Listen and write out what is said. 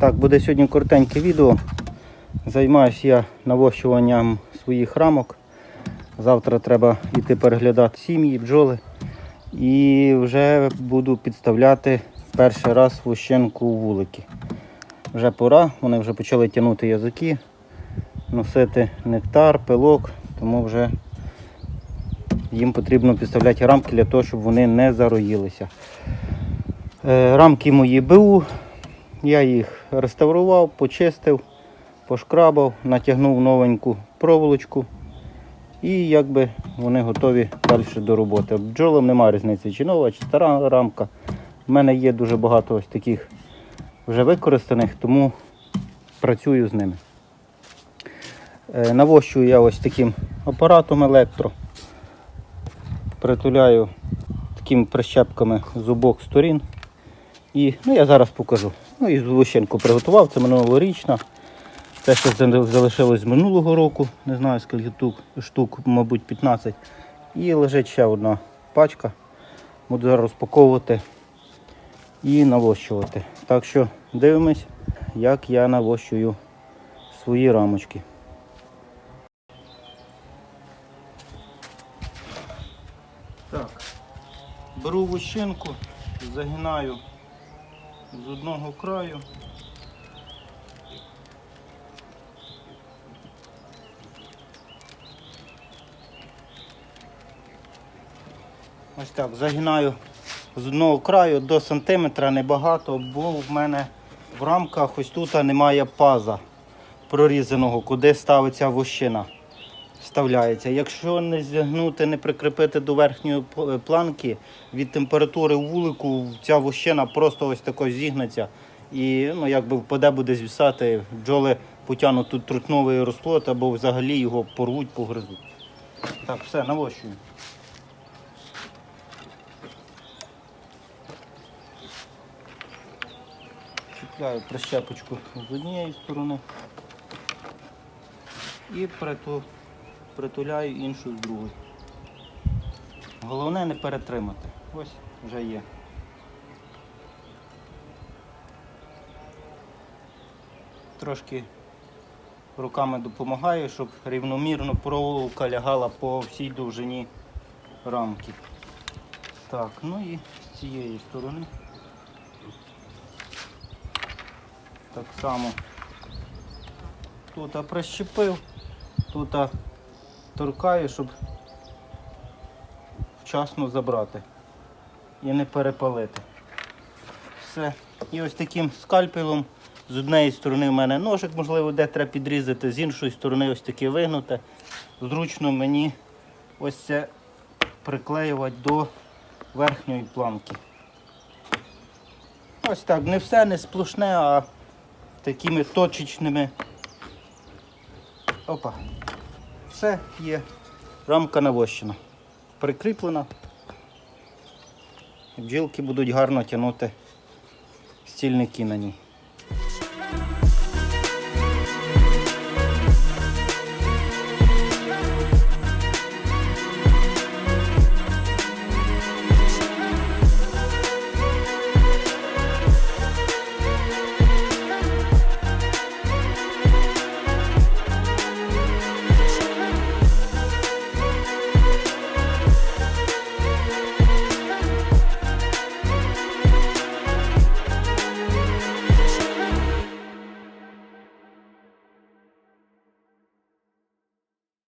Так, буде сьогодні коротеньке відео. Займаюся я навощуванням своїх рамок. Завтра треба йти переглядати сім'ї, бджоли. І вже буду підставляти перший раз вощенку у вулики. Вже пора, вони вже почали тягнути язики, носити нектар, пилок, тому вже їм потрібно підставляти рамки для того, щоб вони не зароїлися. Е, Рамки мої БУ, я їх реставрував, почистив, пошкрабав, натягнув новеньку проволочку. І якби вони готові далі до роботи. Бджолам немає різниці, чи нова, чи стара рамка. У мене є дуже багато ось таких вже використаних, тому працюю з ними. Е, Навощую я ось таким апаратом електро. Притуляю такими прищепками з обох сторін. І ну, я зараз покажу. Ну і злущенку приготував, це минулорічна. Ще зали- залишилось з минулого року, не знаю скільки штук, штук, мабуть, 15. І лежить ще одна пачка. Буду зараз розпаковувати і навощувати. Так що дивимось, як я навощую свої рамочки. Так, беру вощинку, загинаю з одного краю. Ось так, загинаю з одного краю до сантиметра небагато, бо в мене в рамках ось тут немає паза прорізаного, куди ставиться вощина. Вставляється. Якщо не зігнути, не прикріпити до верхньої планки, від температури в вулику ця вощина просто ось тако зігнеться і ну, якби впаде буде звісати, бджоли потягнуть тут трутновий розплод або взагалі його порвуть, погризуть. Так, все, навощую. Чіпляю прищепочку з однієї сторони і приту, притуляю іншу з другої. Головне не перетримати. Ось вже є. Трошки руками допомагаю, щоб рівномірно проволока лягала по всій довжині рамки. Так, ну і з цієї сторони. Так само тут прищепив, тут торкаю, щоб вчасно забрати і не перепалити. Все. І ось таким скальпелем з однієї сторони в мене ножик, можливо, де треба підрізати, з іншої сторони ось таке вигнуте. Зручно мені ось це приклеювати до верхньої планки. Ось так, не все, не сплошне, а такими точечними. Опа. Все є. Рамка навощена. Прикріплена. Бджілки будуть гарно тягнути стільники на ній.